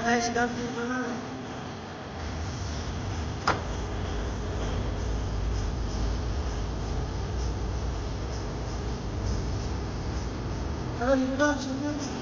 아가씨 갑니다. 아, 일어나시면.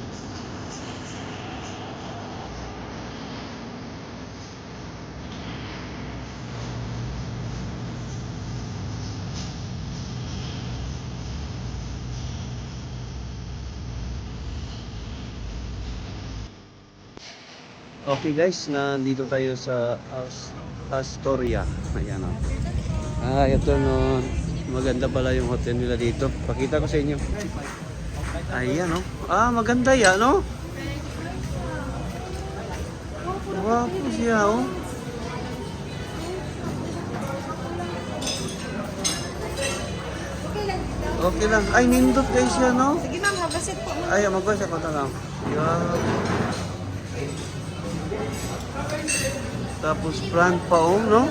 Okay guys, nandito tayo sa As Astoria. Ayan o. Ah, ito no. Maganda pala yung hotel nila dito. Pakita ko sa inyo. Ayan o. Ah, maganda yan no? Wapo siya oh. Okay lang. Ay, nindot guys yan no? Sige ma'am, habasit po. Ay, magbasa ko na lang. Yan. Tapos plant pa oh, no?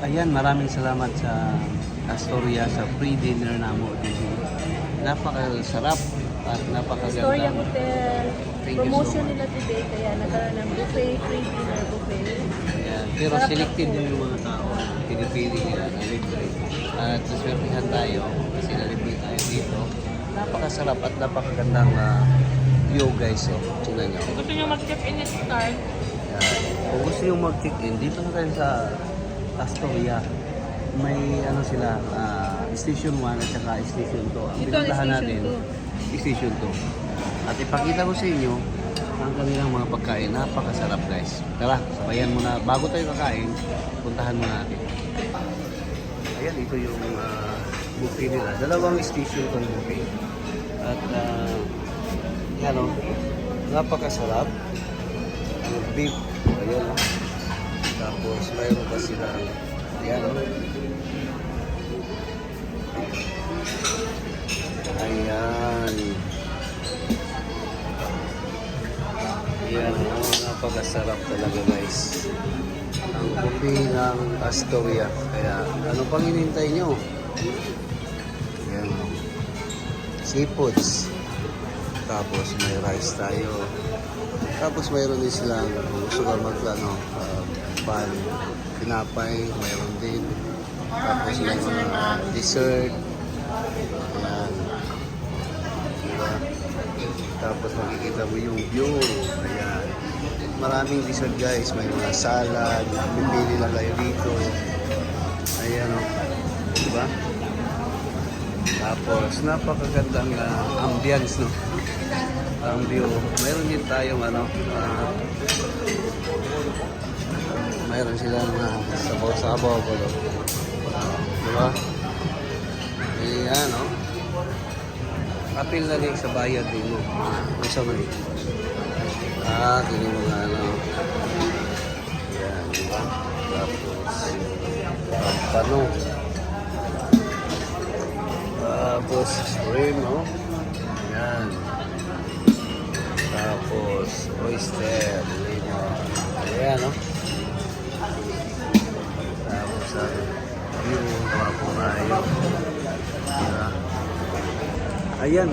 Ayan, maraming salamat sa Astoria sa free dinner na mo dito. Napakasarap at napakaganda. Astoria Hotel. Thank you so Promotion nila today kaya nagkaroon ng buffet, free dinner buffet. Ayan. Pero Sarap selected din yung mga tao na pinipili nila na libre. At naswertihan tayo kasi nalibre tayo dito. Napakasarap at napakagandang uh, view guys. Oh. Tingnan nyo. Gusto nyo mag-check-in at start? Yan. Kung gusto nyo mag-check-in, dito na tayo sa Astoria. May ano sila, ah, Station 1 at saka Station 2. Ang Ito pinuntahan Station natin, Station 2. At ipakita ko sa inyo ang kanilang mga pagkain. Napakasarap guys. Tara, sabayan mo na. Bago tayo kakain, puntahan mo natin. Ayan, ito yung ah, buffet nila. Dalawang station itong buffet. At uh, yan o, napakasarap. Yung beef, ayan o. Tapos mayroon pa sila, ayan o. Ayan. Ayan o, napakasarap talaga guys. Ang buffet ng Astoria. Kaya ano pang hinintay nyo? Ayan o. Seafoods. Tapos may rice tayo. Tapos mayroon din silang gusto ka maglano, uh, pan, pinapay, mayroon din. Tapos may mga dessert. Ayan. Diba? Tapos makikita mo yung view. Ayan. Maraming dessert guys. May mga salad. Pipili lang kayo dito. Ayan o. Diba? Tapos napakagandang uh, ambience no. Ang view. Mayroon din tayong ano, ah, mayroon silang uh, sabaw-sabaw ko. Diba? Ayan, no? Apil na din sa bayad din mo. Ang sa mali. Ah, kini mga ano. Ayan, diba? Tapos, pampano. Tapos, shrimp, no? Ayan. Tapos, oyster, lemon. Ayan, no? Tapos, ang view, pumayo. Diba? Ayan,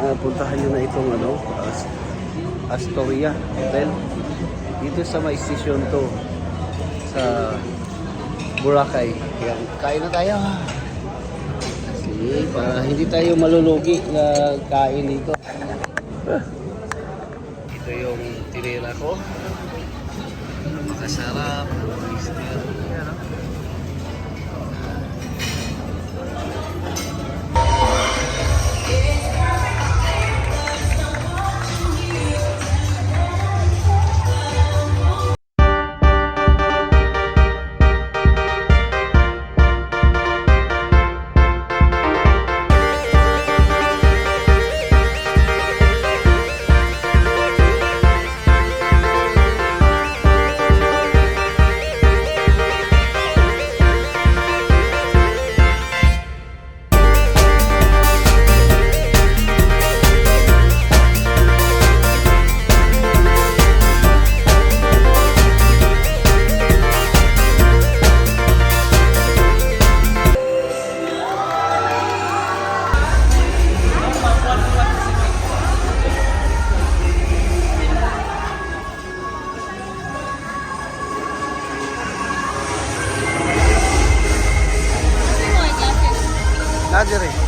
napuntahan nyo na itong ano, As- Astoria Hotel. Dito sa may station to sa Boracay. Kaya kain na tayo. Sige, para hindi tayo malulugi na kain dito. Ito yung tinira ko. Makasarap. Oyster. हाजिर रही।